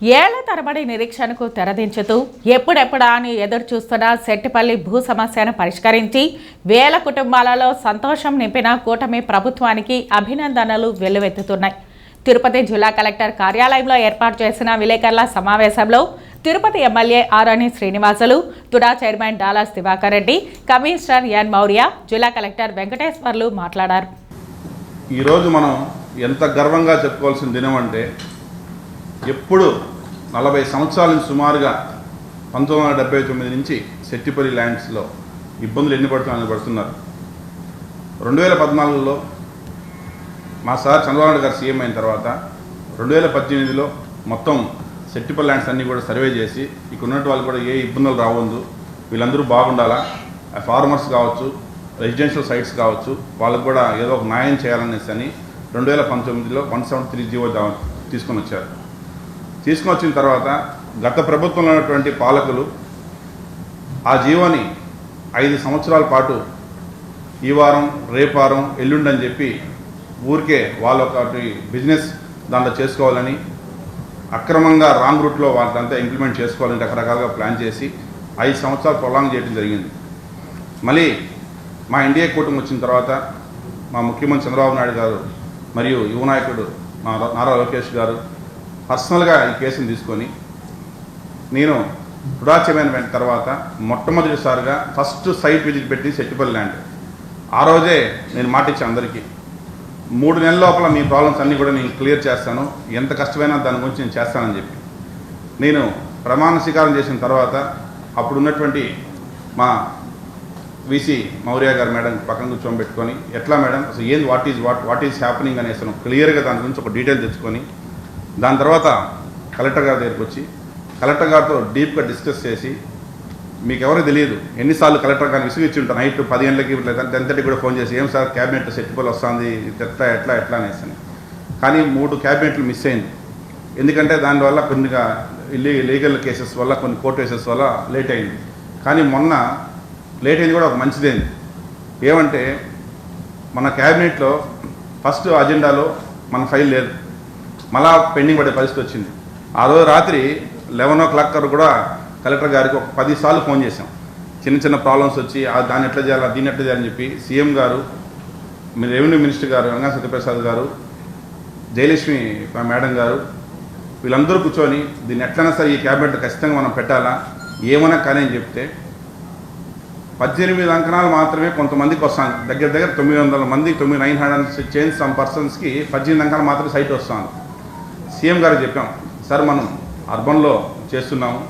ఏళ్ళ తరబడి నిరీక్షణకు తెరదించుతూ ఎప్పుడెప్పుడా అని ఎదురు చూస్తున్న సెట్టిపల్లి భూ సమస్యను పరిష్కరించి వేల కుటుంబాలలో సంతోషం నింపిన కూటమి ప్రభుత్వానికి అభినందనలు వెల్లువెత్తుతున్నాయి. తిరుపతి జిల్లా కలెక్టర్ కార్యాలయంలో ఏర్పాటు చేసిన విలేకరుల సమావేశంలో Tirupati MLA Arani Srinivasulu TUDA chairman Dollars Diwakar Reddy commissioner N Maurya జిల్లా కలెక్టర్ వెంకటేశ్వర్లు మాట్లాడారు. ఈరోజు మనం ఎంత గర్వంగా చెప్పుకోవాల్సిన దినం అంటే ఎప్పుడు నలభై సంవత్సరాల నుంచి సుమారుగా పంతొమ్మిది వందల డెబ్బై తొమ్మిది నుంచి సెట్టిపల్లి ల్యాండ్స్లో ఇబ్బందులు ఎన్ని పడుతున్నాయని పడుతున్నారు. రెండు వేల పద్నాలుగులో మా సార్ చంద్రబాబు గారు సీఎం అయిన తర్వాత రెండు వేల పద్దెనిమిదిలో మొత్తం సెట్టిపల్లి ల్యాండ్స్ అన్నీ కూడా సర్వే చేసి ఇక్కడ ఉన్నట్టు వాళ్ళు కూడా ఏ ఇబ్బందులు రావద్దు. వీళ్ళందరూ బాగుండాలా? ఫార్మర్స్ కావచ్చు రెసిడెన్షియల్ సైట్స్ కావచ్చు వాళ్ళకు కూడా ఏదో ఒక న్యాయం చేయాలనేసి అని రెండు వేల పంతొమ్మిదిలో వన్ సెవెంటీ త్రీ జీవో తీసుకొని వచ్చారు. తీసుకొని వచ్చిన తర్వాత గత ప్రభుత్వంలో ఉన్నటువంటి పాలకులు ఆ జీవోని ఐదు సంవత్సరాల పాటు ఈ వారం రేపారం ఎల్లుండి అని చెప్పి ఊరికే వాళ్ళ ఒకటి బిజినెస్ దాంట్లో చేసుకోవాలని అక్రమంగా రాంగ్ రూట్లో వాళ్ళంతా ఇంప్లిమెంట్ చేసుకోవాలని రకరకాలుగా ప్లాన్ చేసి ఐదు సంవత్సరాలు ప్రొలాంగ్ చేయడం జరిగింది. మళ్ళీ మా ఎన్డీఏ కూటమి వచ్చిన తర్వాత మా ముఖ్యమంత్రి చంద్రబాబు నాయుడు గారు మరియు యువ నాయకుడు మా నారా లోకేష్ గారు పర్సనల్గా ఈ కేసును తీసుకొని నేను రుడాచమైన తర్వాత మొట్టమొదటిసారిగా ఫస్ట్ సైట్ విజిట్ పెట్టి సెట్టిపల్లి ల్యాండ్. ఆ రోజే నేను మాట ఇచ్చాను అందరికీ. మూడు నెలల లోపల మీ ప్రాబ్లమ్స్ అన్నీ కూడా నేను క్లియర్ చేస్తాను. ఎంత కష్టమైనా దాని గురించి నేను చేస్తానని చెప్పి. నేను ప్రమాణ స్వీకారం చేసిన తర్వాత అప్పుడు ఉన్నటువంటి మా విసి మౌర్య గారు మేడం పక్కన కూర్చోబెట్టుకొని ఎట్లా మేడం? అసలు ఏంది what is what what is happening అనేసి క్లియర్గా దాని గురించి ఒక డీటెయిల్ తెచ్చుకొని దాని తర్వాత కలెక్టర్ గారి దగ్గరికి వచ్చి కలెక్టర్ గారితో డీప్గా డిస్కస్ చేసి మీకు ఎవరికి తెలియదు ఎన్నిసార్లు కలెక్టర్ గారిని విసిగిచ్చి ఉంటాను నైట్ పది గంటలకి టెన్ థర్టీకి కూడా ఫోన్ చేసి ఏం సార్ క్యాబినెట్ సెట్టిపోల్ వస్తుంది ఎట్లా ఎట్లా ఎట్లా అనేసి కానీ మూడు క్యాబినెట్లు మిస్ అయింది. ఎందుకంటే దానివల్ల కొన్నిగా ఇల్లీ లీగల్ కేసెస్ వల్ల కొన్ని కోర్టు కేసెస్ వల్ల లేట్ అయింది. కానీ మొన్న లేట్ అయింది కూడా ఒక మంచిదైంది. ఏమంటే మన క్యాబినెట్లో ఫస్ట్ అజెండాలో మన ఫైల్ లేదు. మళ్ళా పెండింగ్ పడే పరిస్థితి వచ్చింది. ఆ రోజు రాత్రి లెవెన్ ఓ క్లాక్ వరకు కూడా కలెక్టర్ గారికి ఒక పది సార్లు ఫోన్ చేశాం. చిన్న చిన్న ప్రాబ్లమ్స్ వచ్చి ఆ దాన్ని ఎట్లా చేయాలా దీన్ని ఎట్లా చేయాలని చెప్పి సీఎం గారు రెవెన్యూ మినిస్టర్ గారు రంగా సత్యప్రసాద్ గారు జయలక్ష్మి మేడం గారు వీళ్ళందరూ కూర్చొని దీన్ని ఎట్లైనా సరే ఈ క్యాబినెట్ ఖచ్చితంగా మనం పెట్టాలా ఏమైనా కానీ అని చెప్తే పద్దెనిమిది అంకణాలు మాత్రమే కొంతమందికి వస్తాను దగ్గర దగ్గర తొమ్మిది వందల మంది తొమ్మిది నైన్ హండ్రెడ్ చేంజ్ సమ్ పర్సన్స్కి పద్దెనిమిది అంకణాలు మాత్రమే సైట్ వస్తాను సీఎం గారు చెప్పాం సార్ మనం అర్బన్లో చేస్తున్నాము.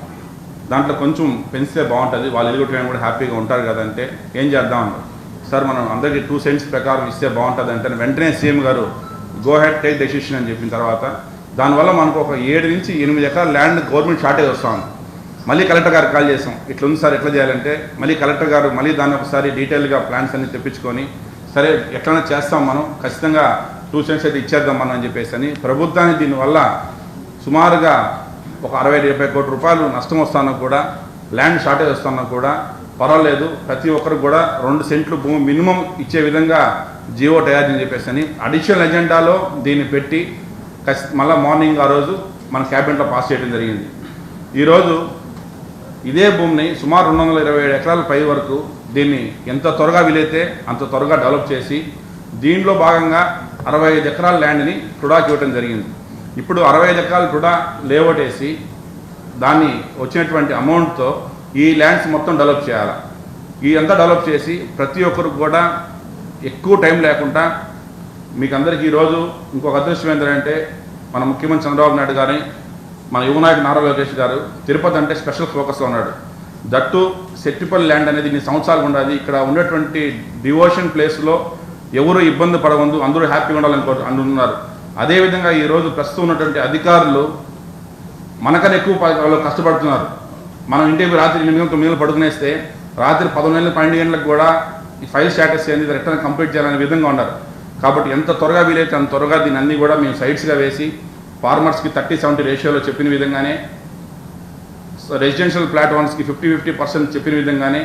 దాంట్లో కొంచెం పెంచితే బాగుంటుంది. వాళ్ళు ఎలుగుటం కూడా హ్యాపీగా ఉంటారు కదంటే ఏం చేద్దాం అన్నారు సార్ మనం అందరికీ టూ సెంట్స్ ప్రకారం ఇస్తే బాగుంటుంది అంటే వెంటనే సీఎం గారు గో హెడ్ టేక్ డెసిషన్ అని చెప్పిన తర్వాత దానివల్ల మనకు ఒక ఏడు నుంచి ఎనిమిది ఎకరాల ల్యాండ్ గవర్నమెంట్ షార్టేజ్ వస్తా మళ్ళీ కలెక్టర్ గారికి కాల్ చేసాం. ఇట్లా ఉంది సార్ ఎట్లా చేయాలంటే మళ్ళీ కలెక్టర్ గారు మళ్ళీ దాన్ని ఒకసారి డీటెయిల్గా ప్లాన్స్ అన్ని తెప్పించుకొని సరే ఎట్లైనా చేస్తాం మనం. ఖచ్చితంగా టూ సెంట్స్ అయితే ఇచ్చేద్దాం మనం అని చెప్పేసి అని ప్రభుత్వానికి దీనివల్ల సుమారుగా ఒక అరవై డెబ్బై కోట్ల రూపాయలు నష్టం వస్తానో కూడా ల్యాండ్ షార్టేజ్ వస్తానో కూడా పర్వాలేదు. ప్రతి ఒక్కరికి కూడా రెండు సెంట్లు భూమి మినిమం ఇచ్చే విధంగా జియో తయారు అని చెప్పేసి అని అడిషనల్ ఎజెండాలో దీన్ని పెట్టి మళ్ళీ మార్నింగ్ ఆ రోజు మన క్యాబినెట్లో పాస్ చేయడం జరిగింది. ఈరోజు ఇదే భూమిని సుమారు రెండు వందల ఇరవై ఏడు ఎకరాల పై వరకు దీన్ని ఎంత త్వరగా వీలైతే అంత త్వరగా డెవలప్ చేసి దీనిలో భాగంగా అరవై ఐదు ఎకరాల ల్యాండ్ని టుడాకి ఇవ్వడం జరిగింది. ఇప్పుడు అరవై ఐదు ఎకరాలు టుడా లేఅవుట్ వేసి దాన్ని వచ్చినటువంటి అమౌంట్తో ఈ ల్యాండ్స్ మొత్తం డెవలప్ చేయాలి. ఈ అంతా డెవలప్ చేసి ప్రతి ఒక్కరికి కూడా ఎక్కువ టైం లేకుండా మీకు అందరికీ ఈరోజు ఇంకొక అదృష్టం ఏంటంటే మన ముఖ్యమంత్రి చంద్రబాబు నాయుడు గారిని మన యువనాయకు నారా లోకేష్ గారు తిరుపతి అంటే స్పెషల్ ఫోకస్లో ఉన్నాడు. దట్టు సెట్టిపల్లి ల్యాండ్ అనేది ఇన్ని సంవత్సరాలు ఉండాలి. ఇక్కడ ఉన్నటువంటి డివోషన్ ప్లేస్లో ఎవరు ఇబ్బంది పడవద్దు అందరూ హ్యాపీగా ఉండాలని అంటున్నారు. అదేవిధంగా ఈరోజు ప్రస్తుతం ఉన్నటువంటి అధికారులు మనకన్నా ఎక్కువ వాళ్ళు కష్టపడుతున్నారు. మనం ఇంటికి రాత్రి ఎనిమిది తొమ్మిది గంటలు పడుకునేస్తే రాత్రి పదకొండు పన్నెండు గంటలకు కూడా ఈ ఫైల్ స్టాటస్ అనేది రిటర్న్ కంప్లీట్ చేయాలనే విధంగా ఉన్నారు. కాబట్టి ఎంత త్వరగా వీలైతే అంత త్వరగా దీన్ని అన్ని కూడా మేము సైట్స్గా వేసి ఫార్మర్స్కి థర్టీ సెవెంటీ రేషియోలో చెప్పిన విధంగానే రెసిడెన్షియల్ ప్లాట్ఫామ్స్కి ఫిఫ్టీ ఫిఫ్టీ పర్సెంట్ చెప్పిన విధంగానే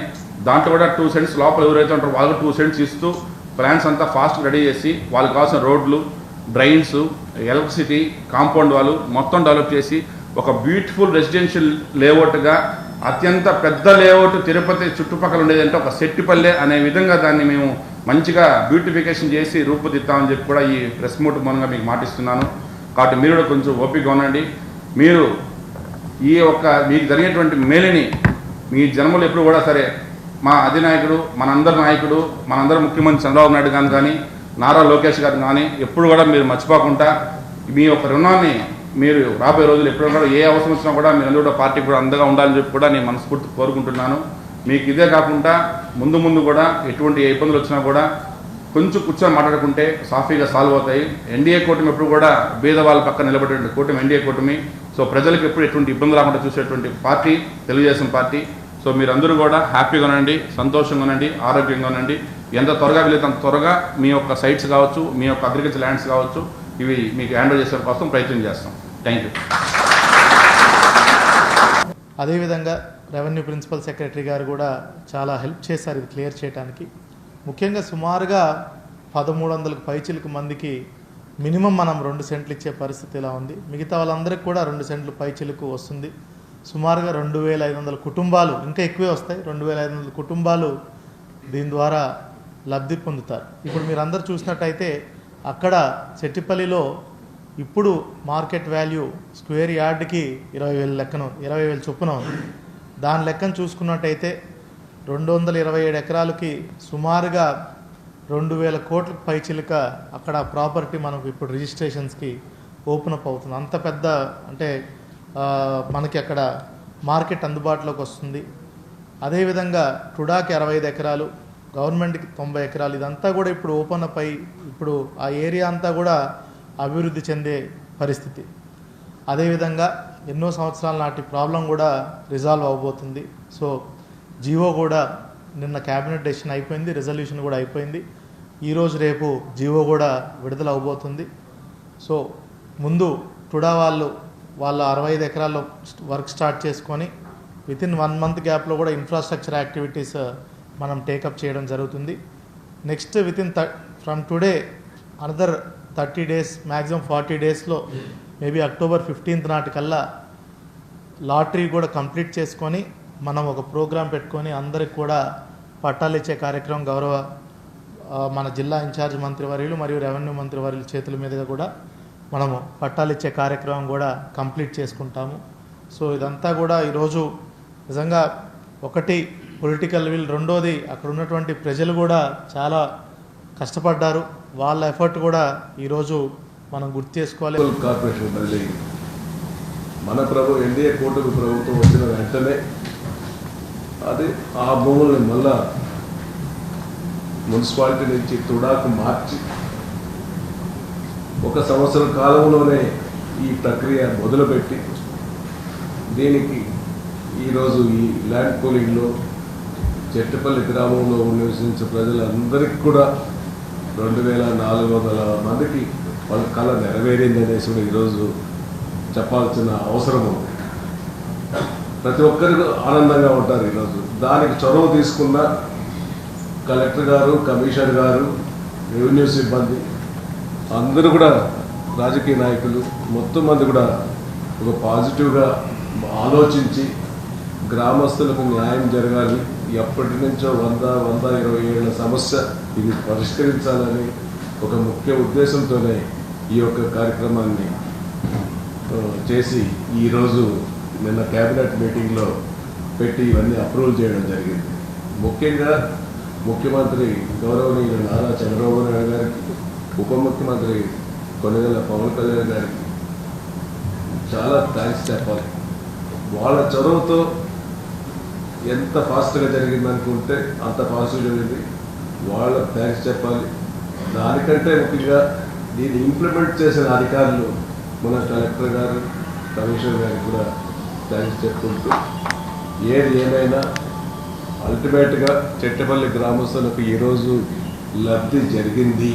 దాంట్లో కూడా టూ సెంట్స్ లోపల ఎవరైతే ఉంటారో వాళ్ళకి టూ సెంట్స్ ఇస్తూ ప్లాన్స్ అంతా ఫాస్ట్ రెడీ చేసి వాళ్ళకి కావాల్సిన రోడ్లు డ్రైన్స్ ఎలక్ట్రిసిటీ కాంపౌండ్ వాళ్ళు మొత్తం డెవలప్ చేసి ఒక బ్యూటిఫుల్ రెసిడెన్షియల్ లేఅవుట్గా అత్యంత పెద్ద లేఅవుట్ తిరుపతి చుట్టుపక్కల ఉండేదంటే ఒక సెట్టిపల్లె అనే విధంగా దాన్ని మేము మంచిగా బ్యూటిఫికేషన్ చేసి రూపుదిద్దామని చెప్పి కూడా ఈ ప్రెస్ మీట్ మూలంగా మీకు మాటిస్తున్నాను. కాబట్టి మీరు కూడా కొంచెం ఓపిక ఉండండి. మీరు ఈ యొక్క మీకు జరిగేటువంటి మేలుని మీ జన్మలు ఎప్పుడు కూడా సరే మా అధినాయకుడు మనందరి నాయకుడు మనందరి ముఖ్యమంత్రి చంద్రబాబు నాయుడు గారు కానీ నారా లోకేష్ గారు కానీ ఎప్పుడు కూడా మీరు మర్చిపోకుండా మీ యొక్క రుణాన్ని మీరు రాబోయే రోజులు ఎప్పుడు కూడా ఏ అవసరం వచ్చినా కూడా మీరు కూడా పార్టీకి కూడా అందగా ఉండాలని చెప్పి కూడా నేను మనస్ఫూర్తి కోరుకుంటున్నాను. మీకు ఇదే కాకుండా ముందు ముందు కూడా ఎటువంటి ఇబ్బందులు వచ్చినా కూడా కొంచెం కూర్చొని మాట్లాడుకుంటే సాఫీగా సాల్వ్ అవుతాయి. ఎన్డీఏ కూటమి ఎప్పుడు కూడా బీద వాళ్ళ పక్కన నిలబడేటువంటి కూటమి ఎన్డీఏ కూటమి. సో ప్రజలకు ఎప్పుడు ఎటువంటి ఇబ్బంది రాకుండా చూసేటువంటి పార్టీ తెలుగుదేశం పార్టీ. సో మీరందరూ కూడా హ్యాపీగా ఉండండి సంతోషంగా ఉండండి ఆరోగ్యంగా ఉండండి. ఎంత త్వరగా వీలైతే అంత త్వరగా మీ యొక్క సైట్స్ కావచ్చు మీ యొక్క అగ్రికల్చర్ ల్యాండ్స్ కావచ్చు ఇవి మీకు హ్యాండిల్ చేసే కోసం ప్రయత్నం చేస్తాం. థ్యాంక్ యూ అదేవిధంగా రెవెన్యూ ప్రిన్సిపల్ సెక్రటరీ గారు కూడా చాలా హెల్ప్ చేశారు ఇది క్లియర్ చేయడానికి ముఖ్యంగా సుమారుగా పదమూడు వందలకు పైచిలకు మందికి మినిమం మనం రెండు సెంట్లు ఇచ్చే పరిస్థితి ఇలా ఉంది. మిగతా వాళ్ళందరికీ కూడా రెండు సెంట్లు పైచిలకు వస్తుంది. సుమారుగా రెండు వేల ఐదు వందల కుటుంబాలు ఇంకా ఎక్కువే వస్తాయి. రెండు వేల ఐదు వందల కుటుంబాలు దీని ద్వారా లబ్ధి పొందుతారు. ఇప్పుడు మీరు అందరు చూసినట్టయితే అక్కడ చెట్టిపల్లిలో ఇప్పుడు మార్కెట్ వాల్యూ స్క్వేర్ యార్డ్కి ఇరవై వేల లెక్కన ఇరవై వేల చొప్పున ఉంది. దాని లెక్కను చూసుకున్నట్టయితే రెండు వందల ఇరవై ఏడు ఎకరాలకి సుమారుగా రెండు వేల కోట్ల పైచిలుక అక్కడ ప్రాపర్టీ మనకు ఇప్పుడు రిజిస్ట్రేషన్స్కి ఓపెన్ అప్ అవుతుంది. అంత పెద్ద అంటే మనకి అక్కడ మార్కెట్ అందుబాటులోకి వస్తుంది. అదేవిధంగా టుడాకి అరవై ఐదు ఎకరాలు గవర్నమెంట్కి తొంభై ఎకరాలు ఇదంతా కూడా ఇప్పుడు ఓపెన్ అప్ అయి ఇప్పుడు ఆ ఏరియా అంతా కూడా అభివృద్ధి చెందే పరిస్థితి. అదేవిధంగా ఎన్నో సంవత్సరాల నాటి ప్రాబ్లం కూడా రిజాల్వ్ అవబోతుంది. సో జియో కూడా నిన్న క్యాబినెట్ డెసిషన్ అయిపోయింది రిజల్యూషన్ కూడా అయిపోయింది. ఈరోజు రేపు జియో కూడా విడుదల అవబోతుంది. సో ముందు టుడా వాళ్ళు వాళ్ళ అరవై ఐదు ఎకరాల్లో వర్క్ స్టార్ట్ చేసుకొని విత్ ఇన్ వన్ మంత్ గ్యాప్లో కూడా ఇన్ఫ్రాస్ట్రక్చర్ యాక్టివిటీస్ uh, మనం టేకప్ చేయడం జరుగుతుంది. Next within from today another thirty days maximum forty డేస్లో మేబీ అక్టోబర్ ఫిఫ్టీన్త్ నాటికల్లా లాటరీ కూడా కంప్లీట్ చేసుకొని మనం ఒక ప్రోగ్రాం పెట్టుకొని అందరికి కూడా పట్టాలు ఇచ్చే కార్యక్రమం గౌరవ uh, మన జిల్లా ఇన్ఛార్జ్ మంత్రివర్యులు మరియు రెవెన్యూ మంత్రివర్యుల చేతుల మీదుగా కూడా మనము పట్టాలిచ్చే కార్యక్రమం కూడా కంప్లీట్ చేసుకుంటాము. సో ఇదంతా కూడా ఈరోజు నిజంగా ఒకటి పొలిటికల్ విల్ రెండోది అక్కడ ఉన్నటువంటి ప్రజలు కూడా చాలా కష్టపడ్డారు. వాళ్ళ ఎఫర్ట్ కూడా ఈరోజు మనం గుర్తు చేసుకోవాలి. కార్పొరేషన్ మళ్ళీ మన ప్రభు ఎన్డీఏ కూటమి ప్రభుత్వం వచ్చిన వెంటనే అది ఆ భూముల్ని మళ్ళా మున్సిపాలిటీ నుంచి తుడాకు మార్చి ఒక సంవత్సరం కాలంలోనే ఈ ప్రక్రియ మొదలుపెట్టి దీనికి ఈరోజు ఈ ల్యాండ్ పోలింగ్లో చెట్టుపల్లి గ్రామంలో నివసించే ప్రజలందరికీ కూడా రెండు వేల నాలుగు వందల మందికి వాళ్ళ కళ నెరవేరింది అనేసి కూడా ఈరోజు చెప్పాల్సిన అవసరం ఉంది. ప్రతి ఒక్కరికి ఆనందంగా ఉంటారు ఈరోజు. దానికి చొరవ తీసుకున్న కలెక్టర్ గారు కమిషనర్ గారు రెవెన్యూ సిబ్బంది అందరూ కూడా రాజకీయ నాయకులు మొత్తం మంది కూడా ఒక పాజిటివ్గా ఆలోచించి గ్రామస్తులకు న్యాయం జరగాలి. ఎప్పటి నుంచో వంద వంద ఇరవై ఏళ్ళ సమస్య ఇది పరిష్కరించాలని ఒక ముఖ్య ఉద్దేశంతోనే ఈ యొక్క కార్యక్రమాన్ని చేసి ఈరోజు నిన్న కేబినెట్ మీటింగ్లో పెట్టి ఇవన్నీ అప్రూవల్ చేయడం జరిగింది. ముఖ్యంగా ముఖ్యమంత్రి గౌరవనీయులు నారా చంద్రబాబు నాయుడు గారికి ఉప ముఖ్యమంత్రి కొనిదెల పవన్ కళ్యాణ్ గారికి చాలా థ్యాంక్స్ చెప్పాలి. వాళ్ళ చొరవతో ఎంత ఫాస్ట్గా జరిగింది అనుకుంటే అంత ఫాస్ట్గా జరిగింది. వాళ్ళ థ్యాంక్స్ చెప్పాలి. దానికంటే ముఖ్యంగా దీన్ని ఇంప్లిమెంట్ చేసిన అధికారులు మన కలెక్టర్ గారు కమిషనర్ గారికి కూడా థ్యాంక్స్ చెప్పుకుంటూ ఏది ఏమైనా అల్టిమేట్గా చెట్టపల్లి గ్రామస్తులకు ఈరోజు లబ్ధి జరిగింది.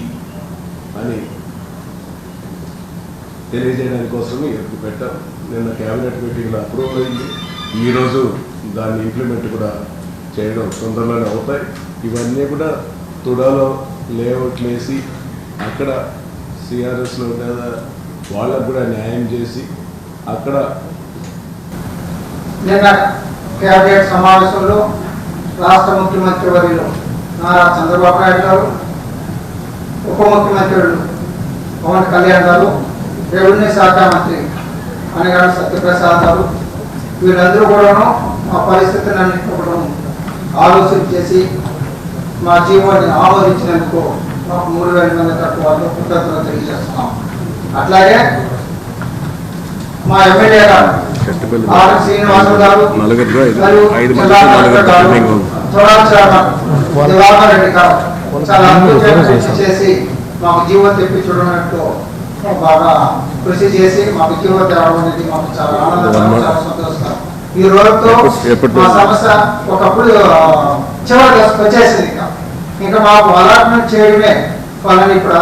అని తెలియజేయడానికి కోసమే ఇది పెట్టాం. నిన్న క్యాబినెట్ మీటింగ్లో అప్రూవల్ అయింది. ఈరోజు దాన్ని ఇంప్లిమెంట్ కూడా చేయడం తొందరలోనే అవుతాయి. ఇవన్నీ కూడా తుడాలో లేఅవుట్లు వేసి అక్కడ సిఆర్ఎస్లో లేదా వాళ్ళకు కూడా న్యాయం చేసి అక్కడ నిన్న కేబినెట్ సమావేశంలో రాష్ట్ర ముఖ్యమంత్రి వర్యులు నారా చంద్రబాబు నాయుడు గారు ఉప ముఖ్యమంత్రులు పవన్ కళ్యాణ్ గారు రెవెన్యూ శాఖ మంత్రి అనగాడు సత్యప్రసాద్ గారు వీళ్ళందరూ కూడాను మా పరిస్థితిని అన్నింటినీ ఆలోచన చేసి మా జీవోని ఆమోదించినందుకు మాకు మూడు వేల మంది తక్కువ వాళ్ళు కృతజ్ఞతలు తెలియజేస్తున్నాం. అట్లాగే మా ఎమ్మెల్యే గారు ఆర్ ఐదు- మరియు దివాకర్ రెడ్డి గారు. చేసి మాకు జీవో తెప్పించడంతో బాగా కృషి చేసి మాకు జీవో అనేది మాకు చాలా ఆనందకరం చాలా సంతోషకరం ఈ రోజుతో మా సమస్య ఒకప్పుడు చివరి వచ్చేసింది ఇంకా. ఇంకా మాకు అలాట్మెంట్ చేయడమే వాళ్ళని ఇప్పుడు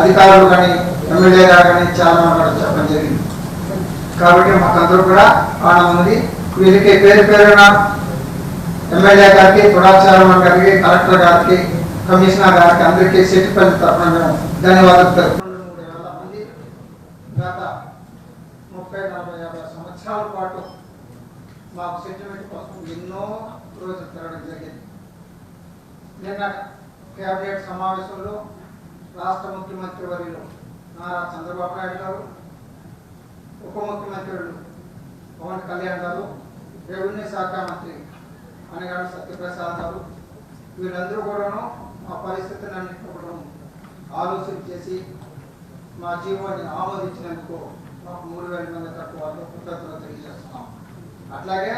అధికారులు కానీ ఎమ్మెల్యే గారు కానీ చాలా మంది కూడా చెప్పడం జరిగింది. కాబట్టి మాకందరూ కూడా ఆనందం ఉంది. వీరికి పేరు పేరున ఎమ్మెల్యే గారికి తుడాచారం గారికి కలెక్టర్ గారికి కమిషనర్ గారికి అందరికీ సిటిపల్లి తరఫున మేము ధన్యవాదాలు తెలుపుతున్నాం మూడు వేల మంది గత ముప్పై నలభై యాభై సంవత్సరాల పాటు మాకు సెటిల్మెంట్ కోసం ఎన్నో రోజులు తిరగడం జరిగింది. నిన్న కేబినెట్ సమావేశంలో రాష్ట్ర ముఖ్యమంత్రి వర్యులు నారా చంద్రబాబు నాయుడు గారు ఉప ముఖ్యమంత్రులు పవన్ కళ్యాణ్ గారు రెవెన్యూ శాఖ మంత్రి అనగాడు సత్యప్రసాద్ గారు వీళ్ళందరూ కూడాను మా పరిస్థితిని అన్నింటినీ కూడా ఆలోచన చేసి మా జీవోని ఆమోదించినందుకు మాకు మూడు వేల మంది తక్కువ వాళ్ళు కృతజ్ఞతలు తెలియజేస్తున్నాం. అట్లాగే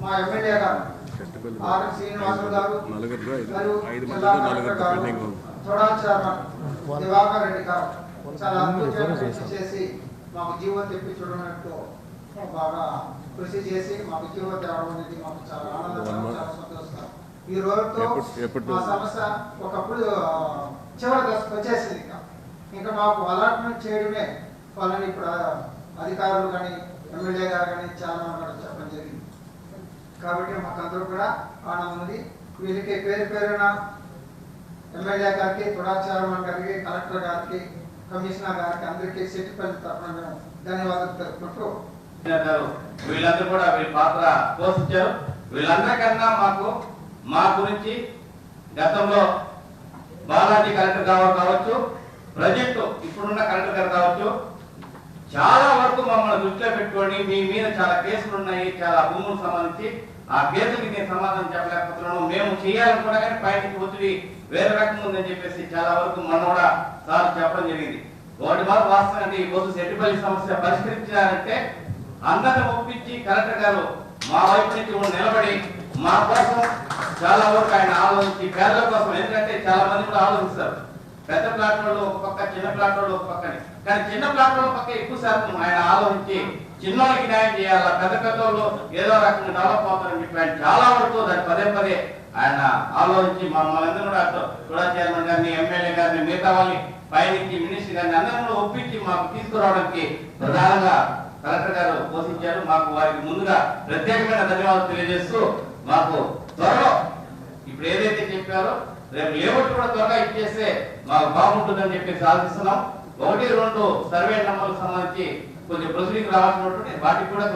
మా ఎమ్మెల్యే గారు ఆర్ శ్రీనివాసులు గారు మరియు చైర్మన్ దివాకర్ రెడ్డి గారు చాలా అద్భుతంగా కృషి చేసి మాకు జీవో తెప్పించడంతో బాగా కృషి చేసి మాకు జీవో తేవడం అనేది మాకు చాలా ఆనందకరం చాలా ఈ రోజుతో మా సమస్య ఒకప్పుడు చివరి దశకు వచ్చేసింది ఇంకా. ఇంకా మాకు అలాట్మెంట్ చేయడమే వాళ్ళని ఇప్పుడు అధికారులు కానీ ఎమ్మెల్యే గారు కానీ చాలా మంది చెప్పడం జరిగింది. కాబట్టి మాకందరూ కూడా ఆనందం ఉంది. వీళ్ళకి పేరు పేరున ఎమ్మెల్యే గారికి తుడాచారం గారికి కలెక్టర్ గారికి కమిషనర్ గారికి అందరికీ సిటిపల్లి తరఫున మేము ధన్యవాదాలు తెలుపుకుంటూ వీళ్ళందరూ కూడా వీళ్ళ పాత్ర పోషించారు. వీళ్ళందరికన్నా మాకు మా గురించి గతంలో బాలాజీ కలెక్టర్ గారు కావచ్చు ప్రజెక్టు ఇప్పుడున్న కలెక్టర్ గారు కావచ్చు చాలా వరకు మమ్మల్ని దృష్టిలో పెట్టుకొని మీ మీద చాలా కేసులు ఉన్నాయి చాలా భూములకు సంబంధించి ఆ కేసులకి నేను సమాధానం చెప్పలేకపోతున్నాను. మేము చేయాలనుకున్నా కానీ పైకి ఒత్తిడి వేరే రకం ఉందని చెప్పేసి చాలా వరకు మనం కూడా సార్ చెప్పడం జరిగింది. ఒకటి మాత్రం వాస్తవం అంటే ఈ సెట్టిపల్లి సమస్య పరిష్కరించాలంటే అందరిని ఒప్పించి కలెక్టర్ గారు మా వైపు నుంచి నిలబడి మా కోసం చాలా వరకు ఆయన ఆలోచించి పేదల కోసం ఎందుకంటే చాలా మంది కూడా ఆలోచిస్తారు. పెద్ద ప్లాట్ వాళ్ళు ఒక పక్క చిన్న ప్లాట్ వాళ్ళు ఒక పక్కనే. కానీ చిన్న ప్లాట్ వాళ్ళ పక్క ఎక్కువ శాతం ఆయన ఆలోచించి చిన్నోళ్ళకి న్యాయం చేయాలా పెద్ద పెద్ద ఏదో రకంగా డెవలప్ అవుతారని చెప్పి ఆయన చాలా వరకు దాన్ని పదే పదే ఆయన ఆలోచించి మమ్మల్ని కూడా కూడా చైర్మన్ గారిని ఎమ్మెల్యే గారిని మిగతా వాళ్ళని పయనించి మినిస్టర్ గారిని అందరిని ఒప్పించి మాకు తీసుకురావడానికి ప్రధానంగా కలెక్టర్ గారు పోషించారు. మాకు వారికి ముందుగా ప్రత్యేకమైన ధన్యవాదాలు తెలియజేస్తూ మాకు త్వరలో ఇప్పుడు ఏదైతే చెప్పారో రేపు లేఅవుట్ కూడా త్వరగా ఇచ్చేస్తే మాకు బాగుంటుందని చెప్పేసి ఆశిస్తున్నాం. ఒకటి రెండు సర్వే నెంబర్లకు సంబంధించి కొంచెం ప్రొసీడింగ్ నేను వాటికి కూడా